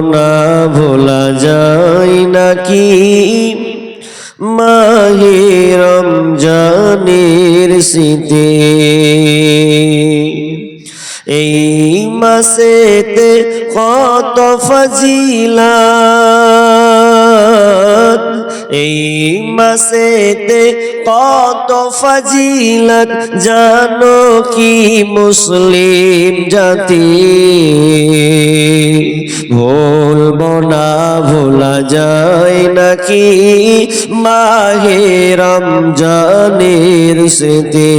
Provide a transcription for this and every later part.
না ভোলা যায় নাকি? মাহে রমজানের শীতে। এই মাসেতে কত ফজিলাত। এই মাসেতে কত ফজিলত জানো কি মুসলিম জাতি? ভুলব না, ভোলা যায় নাকি মাহে রমজানের স্মৃতি?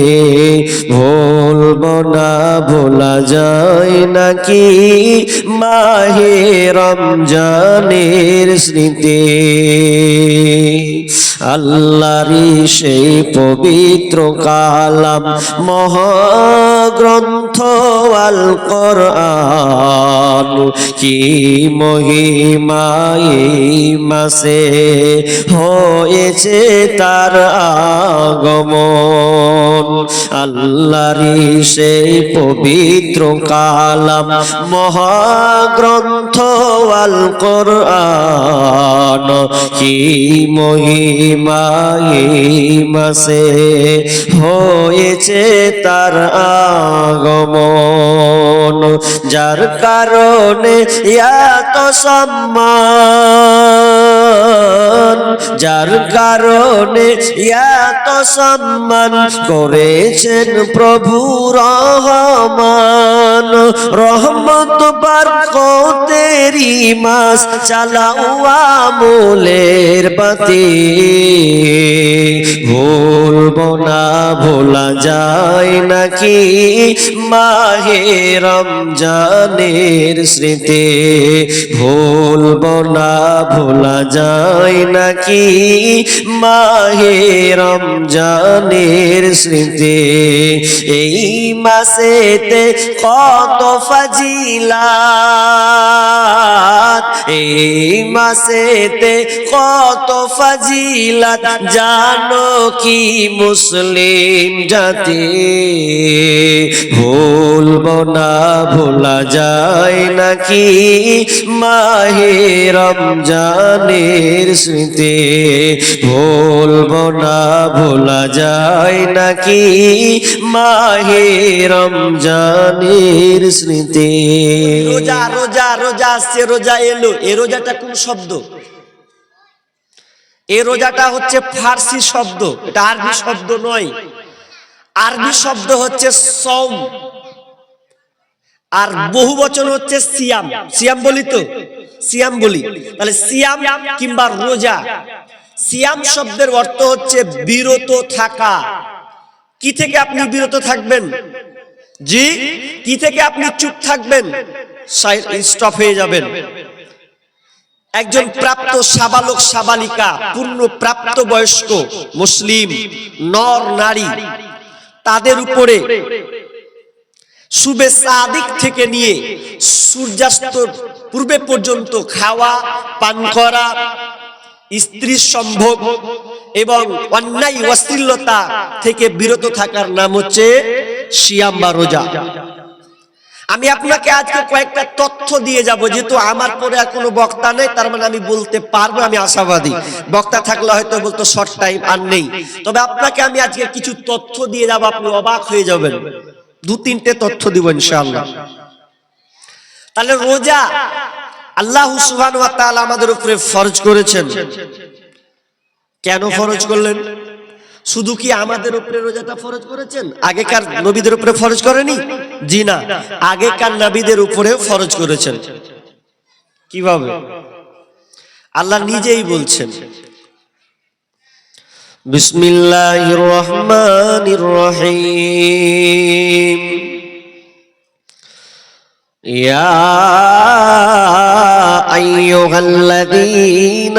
ভুলব না, ভোলা যায় নাকি মাহে রমজানের স্মৃতি? আল্লাহরি সেই পবিত্র কালাম মহাগ্রন্থ আল কোরআন কি মহিমাই মাসে হয়েছে তার আগমন। আল্লাহরি সেই পবিত্র কালাম মহাগ্রন্থ আল কোরআন কি মহিমাই মাসে হয়েছে তার আগমন। যার কারণে এত সম্মান যার কারণে এত সম্মান করেছেন প্রভু রহমান। রহমত বারকতেরি মাস চালাও আমলের বাতি। ভুলব না, ভোলা যায় নাকি মাহে রমজানের স্মৃতি? ভুলব না, ভোলা যায় নাকি মাহে রমজানের স্মৃতি। এই মাসেতে কত ফাজিলাত। এই মাসেতে কত ফাজিলাত, জানো কি মুসলিম জাতি। ভুলব না, ভোলা যায় নাকি মাহে রমজানের স্মৃতি। ভুলব না ভোলা যায় নাকি মাহে রমজানের স্মৃতি? রোজা রোজা রোজা আসছে, রোজা এলো। এ রোজাটা কোন শব্দ? এ রোজাটা হচ্ছে ফার্সি শব্দ। এটা আরবি শব্দ নয়। আরবি শব্দ হচ্ছে সম আর বহু বচন হচ্ছে সিয়াম। সিয়াম বলি তো? সিয়াম বলি। তাহলে সিয়াম কিংবা রোজা। সিয়াম শব্দের অর্থ হচ্ছে বিরত থাকা। কি থেকে আপনি বিরত থাকবেন? জি? কি থেকে আপনি চুপ থাকবেন? স্টপ হয়ে যাবেন। একজন প্রাপ্ত সাবালক, সাবালিকা, পূর্ণ প্রাপ্ত বয়স্ক, মুসলিম, নর, নারী, তাদের উপরে শুভে সাদিক থেকে নিয়ে সূর্যাস্ত পূর্বে পর্যন্ত খাওয়া, পান করা স্ত্রীর সম্ভব এবং অন্যায় অশ্লীলতা থেকে বিরত থাকার নাম হচ্ছে শিয়াম বা রোজা। আমি আপনাকে আজকে কয়েকটা তথ্য দিয়ে যাব, যেহেতু আমার পরে আর কোনো বক্তা নেই, তার মানে আমি বলতে পারব, আমি আশাবাদী। বক্তা থাকলে হয়তো বলতো শর্ট টাইম আর নেই। তবে আপনাকে আমি আজকে কিছু তথ্য দিয়ে যাব, আপনি অবাক হয়ে যাবেন। দু তিনটে তথ্য দিব ইনশাআল্লাহ। তাহলে রোজা আল্লাহ তাআলা আমাদের উপরে ফরজ করেছেন। কেন ফরজ করলেন? শুধু কি আমাদের উপরে রোজাটা ফরজ করেছেন? আগেকার নবীদের উপরে ফরজ করেনি? জি না। আগেকার নবীদের উপরে ফরজ করেছেন। কীভাবে? আল্লাহ নিজেই বলছেন, বিসমিল্লাহির রহমানির রহিম। يا أيها الذين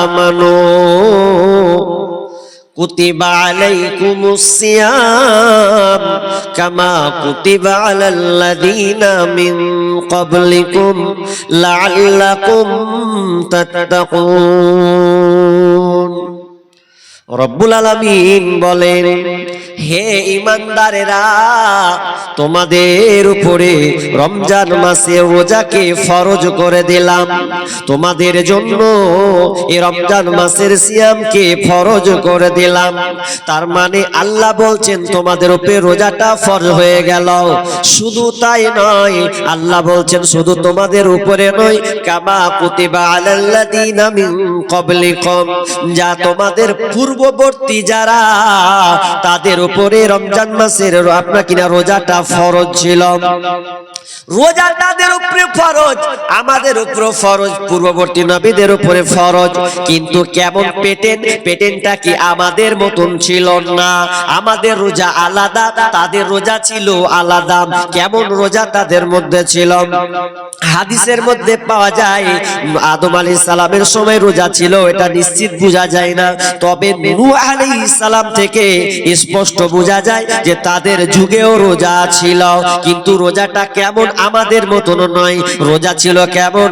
آمنوا كتب عليكم الصيام كما كتب على الذين من قبلكم لعلكم تتقون রব্বুল আলামিন বলেন হে ইমানদারেরা, তোমাদের উপরে রমজান মাসে রোজাকে ফরজ করে দিলাম। তোমাদের জন্য এই রমজান মাসের সিয়ামকে ফরজ করে দিলাম। তার মানে আল্লাহ বলছেন, তোমাদের উপরে রোজাটা ফরজ হয়ে গেল। শুধু তাই নয়, আল্লাহ বলছেন, শুধু তোমাদের উপরে নয়, কামা কুতিবা আলাল্লাযীনা মিন ক্বাবলিকুম, যা তোমাদের পূর্ববর্তী যারা, তাদের উপরে রমজান মাসের আপনার কিনা রোজাটা ফরজ ছিল। তাদের রোজা ছিল আলাদা। কেমন রোজা তাদের মধ্যে ছিল? হাদিসের মধ্যে পাওয়া যায়, আদম আলী সালামের সময় রোজা ছিল, এটা নিশ্চিত বোঝা যায় না। তবে নূহ আলী সালাম থেকে স্পষ্ট বোঝা যায় যে তাদের যুগেও রোজা ছিল, কিন্তু রোজাটা কেমন আমাদের মতন নয়। রোজা ছিল কেমন?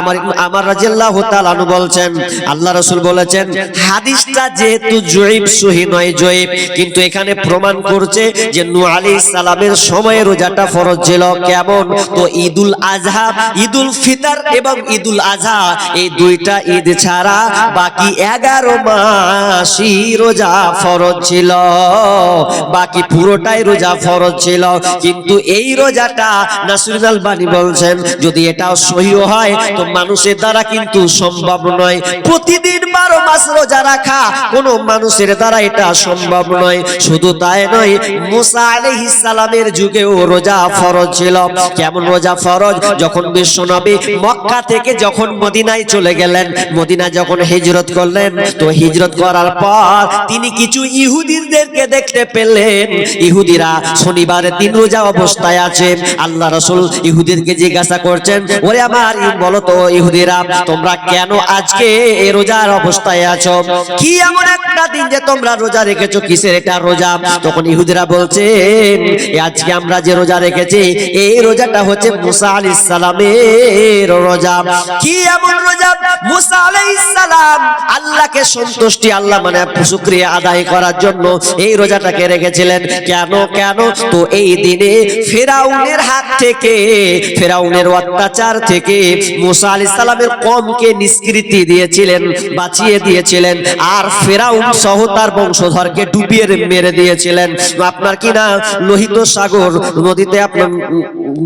আমার আমার রাজিয়াল্লাহু তাআলা বলছেন, আল্লাহ রাসূল বলেছেন, হাদিসটা যেহেতু জয়ীব, সহি নয় জয়ীব, কিন্তু এখানে প্রমাণ করছে যে নূহ আলাইহিস সালামের সময়ে রোজাটা ফরজ ছিল। কেমন? তো ঈদুল আজহা ঈদুল ফিতর এবং ঈদুল আজহা এই দুইটা ঈদ ছাড়া বাকি এগারো মাসই রোজা ফরজ ছিল। বাকি পুরোটাই রোজা ফরজ ছিল। কিন্তু এই রোজাটা নাসরুল আলবানী বলছেন, যদি এটাও সহিও হয়, তো মানুষের দ্বারা কিন্তু সম্ভব নয়। প্রতিদিন বারো মাস রোজা রাখা, কোন মানুষের দ্বারা এটা সম্ভব নয়। শুধু তাই নয়, মুসা আলাইহিস সালামের যুগেও রোজা ফরজ ছিল। কেমন রোজা ফরজ? যখন বিশ্বনবী মক্কা থেকে যখন মদিনায় চলে গেলেন, মদিনা যখন হিজরত করলেন, তো হিজরত করার পর তিনি কিছু ইহুদিদেরকে দেখতে পেলেন? ইহুদিরা শনিবার দিন রোজা অবস্থায় আছে। আল্লাহ রসুল ইহুদিরকে জিজ্ঞাসা করছেন, ওরে আমার বলো তো ইহুদিরা, তোমরা কেন আজকে রোজার অবস্থায় আছো? কি এমন একটা দিন যে তোমরা রোজা রেখেছো, কিসের এটা রোজা? তখন ইহুদিরা বলছেন "এ আজকে আমরা যে রোজা রেখেছি, এই রোজাটা হচ্ছে মুসা আলাইহিস সালামের রোজা। কি এমন রোজা? মুসা আলাইহিস সালাম আল্লাহকে সন্তুষ্টি, আল্লাহ মানে শুকরিয়া আদায় করার জন্য এই রোজাটাকে রেখেছিলেন। কেন কেন? তো এই দিনে ফেরাউনের হাত থেকে, ফেরাউনের অত্যাচার থেকে মুসা আলাইহিস সালামের কমকে নিষ্কৃতি দিয়েছিলেন, বাঁচিয়ে দিয়েছিলেন। আর ফেরাউন সহ তার বংশধরকে ডুবিয়ে মেরে দিয়েছিলেন। আপনার কি না লোহিত সাগর নদীতে আপনার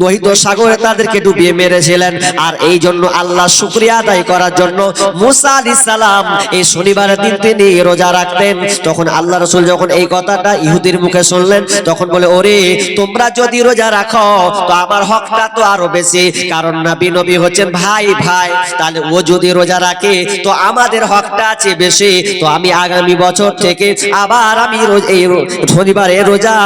লোহিত সাগরে তাদেরকে ডুবিয়ে মেরেছিলেন। আর এই জন্য আল্লাহ শুক্রিয়া আদায় করার জন্য মুসা সালাম এই শনিবারের দিন তিনি রোজা রাখতেন। তখন আল্লাহ রসুল যখন এই কথাটা ইহুদির মুখে শুনলেন, তখন বলে, ওরে, তোমরা যদি রোজা রাখো, তো আমার হকটা তো আরও বেশি। কারণ নবী নবী হচ্ছেন ভাই ভাই। তাহলে ও যদি রোজা রাখে, তো আমাদের হকটা আছে বেশি। তো আমি আগামী বছর থেকে আবার আমি এই শনিবারে রোজা,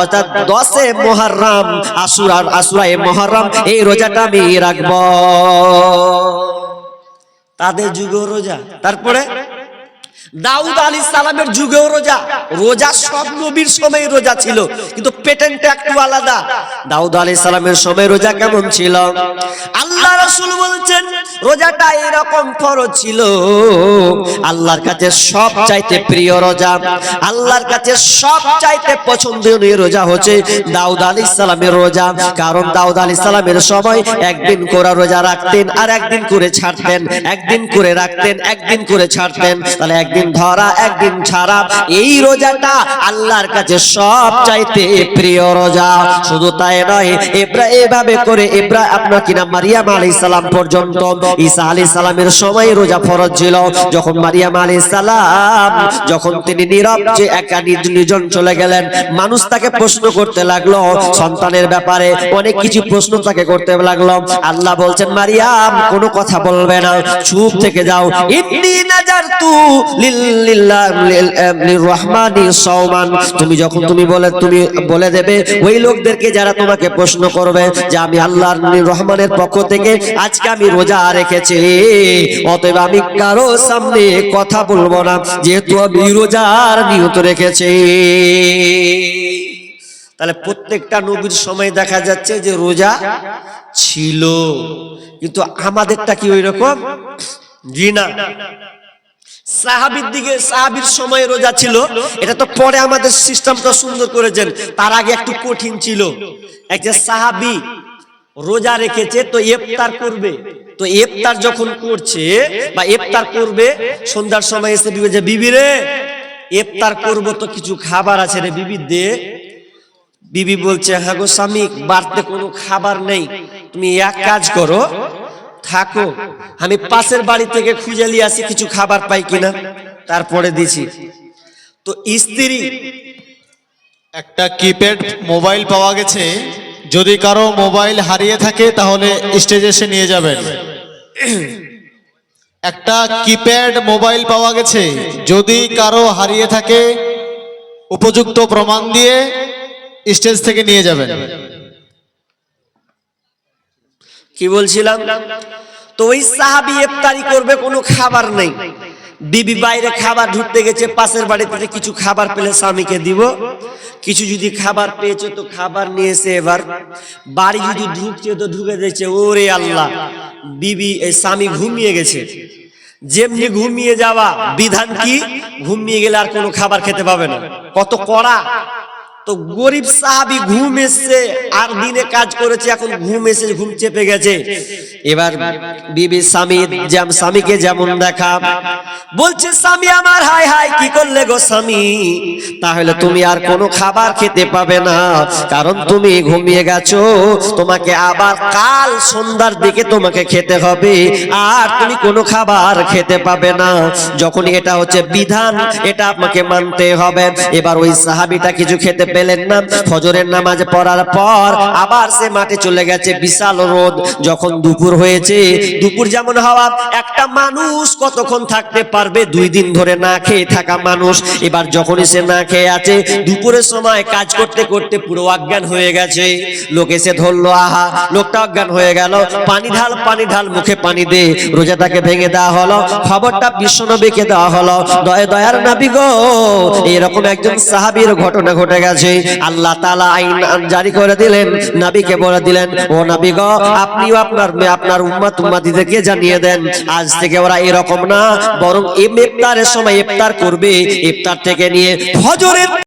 অর্থাৎ দশে মহারাম আসুরার আসুরায় মহরম, এই রোজাটা আমি রাখব। তাদের যুগ রোজা। তারপরে? দাউদ আলী সালামের যুগেও রোজা। রোজা সব নবীর সময় রোজা ছিল, কিন্তু পেটেন্টটা একটু আলাদা। দাউদ আলী সালামের সময় রোজা কেমন ছিল? আল্লাহ রসুল বলছেন, রোজাটা এরকম ফরজ ছিল। আল্লাহর কাছে সব চাইতে প্রিয় রোজা। আল্লাহর কাছে সব চাইতে পছন্দনীয় রোজা হচ্ছে দাউদ আলী সালামের রোজা। কারণ দাউদ আলী সালামের সময় একদিন করে রোজা রাখতেন আর একদিন করে ছাড়তেন, একদিন করে রাখতেন, একদিন করে ছাড়তেন। তাহলে একদিন ধরা, একদিন ছাড়া, এই রোজাটা আল্লাহর কাছে সব চাইতে প্রিয় রোজা। শুধু তাই নয়, এব্রা এভাবে করে এব্রা আপনার কিনা মারিয়াম আলাইহিস সালাম পর্যন্ত, ঈসা আলাইহিস সালামের সময় রোজা ফরজ ছিল। যখন মারিয়াম আলাইহিস সালাম যখন তিনি নীরব যে একা নিজ- নির্জন চলে গেলেন, মানুষ তাকে প্রশ্ন করতে লাগল, সন্তানের ব্যাপারে অনেক কিছু প্রশ্ন তাকে করতে লাগল। আল্লাহ বলছেন, মারিয়াম, কোনো কথা বলবে না, চুপ থেকে যাও। লিল্লাহ লিররহমানি সাওমান। তুমি যখন তুমি বলে তুমি বলে দেবে, ওই লোকদেরকে যারা তোমাকে প্রশ্ন করবে যে আমি আল্লাহর রহমানের পক্ষ থেকে আজকে আমি রোজা রেখেছি, অতএব আমি কারও সামনে কথা বলব না, যেহেতু আমি রোজার নিয়ত রেখেছি। তাহলে প্রত্যেকটা নবীর সময় দেখা যাচ্ছে যে রোজা ছিল, কিন্তু আমাদেরটা কি ওই রকম জি না সাহাবির দিকে সাহাবির সময় রোজা ছিল, এটা তো পরে আমাদের সিস্টেমটা সুন্দর করেছেন। তার আগে একটু কঠিন ছিল। একটা সাহাবি রোজা রেখেছে, তো ইফতার করবে। তো ইফতার যখন করছে বা ইফতার করবে, সন্ধ্যার সময় এসে বিবি যে, বিবি রে, ইফতার করব তো কিছু খাবার আছে রে, বিবি দে। বিবি বলছে হ্যাঁ গো স্বামী, বাড়তে কোনো খাবার নেই। তুমি এক কাজ করো থাকো, আমি পাশের বাড়ি থেকে খুঁজে নিয়ে আসি কিছু খাবার পাই কিনা। তারপরে দিছি। তো স্ত্রী, একটা কিপ্যাড মোবাইল পাওয়া গেছে। যদি কারও মোবাইল হারিয়ে থাকে, তাহলে স্টেজে এসে নিয়ে যাবেন। একটা কিপ্যাড মোবাইল পাওয়া গেছে। যদি কারও হারিয়ে থাকে, উপযুক্ত প্রমাণ দিয়ে স্টেজ থেকে নিয়ে যাবেন। কি বলছিলাম? তো ওই সাহাবি ইফতারি করবে, কোনো খাবার নেই। বিবি বাইরে খাবার ঢুকতে গেছে, পাশের বাড়িতে কিছু খাবার পেলে স্বামীকে দিব। কিছু যদি খাবার পেয়েছে তো খাবার নিয়ে এসে এবার। বাড়ি যদি ঢুকছে তো ঢুকে দিয়েছে, ওরে আল্লাহ। বিবি, এই স্বামী ঘুমিয়ে গেছে। যেমনি ঘুমিয়ে যাওয়া, বিধান কি? ঘুমিয়ে গেলে আর কোনো খাবার খেতে পাবে না। কত কড়া। তো গরিব সাহাবি ঘুম এসছে, আর দিনে কাজ করেছে, এখন ঘুম এসে ঘুম চেপে গেছে। এবার বিবি স্বামী যেমন স্বামীকে যেমন দেখা, বলছে, স্বামী আমার হাই হাই কি করলে গো স্বামী? তাহলে তুমি আর কোনো খাবার খেতে পাবে না, কারণ তুমি ঘুমিয়ে গেছো, তোমাকে আবার কাল সন্ধ্যার দিকে তোমাকে খেতে হবে, আর তুমি কোনো খাবার খেতে পাবে না। যখন এটা হচ্ছে বিধান, এটা আপনাকে মানতে হবে। এবার ওই সাহাবিটা কিছু খেতে পেলেন না ফজরের নামাজ পড়ার পর আবার সে মাঠে চলে গেছে বিশাল রোদ। যখন দুপুর হয়েছে, দুপুর যেমন হওয়া, একটা মানুষ কতক্ষণ থাকতে পারবে? দুই দিন ধরে না খেয়ে থাকা মানুষ। এবার যখনই সে না খেয়ে আছে, দুপুরের সময় কাজ করতে করতে পুরো অজ্ঞান হয়ে গেছে। লোক এসে ধরলো, আহা, লোকটা অজ্ঞান হয়ে গেল। পানি ঢাল পানি ঢাল, মুখে পানি দে। রোজাটাকে ভেঙে দেওয়া হলো, খবরটা বিশ্বনবীকে দেওয়া হলো। দয়া, দয়ার নাবি গো, এরকম একজন সাহাবীর ঘটনা ঘটে গেছে। আল্লাহ তালা আইন জারি করে দিলেন, নাবিকে বলে দিলেন, ও নাবি গ, আপনিও আপনার আপনার উম্মা তুম্মাদিদেরকে জানিয়ে দেন, আজ থেকে ওরা এরকম না, বরং ইফতারের সময় ইফতার করবে, ইফতার থেকে নিয়ে ফজরের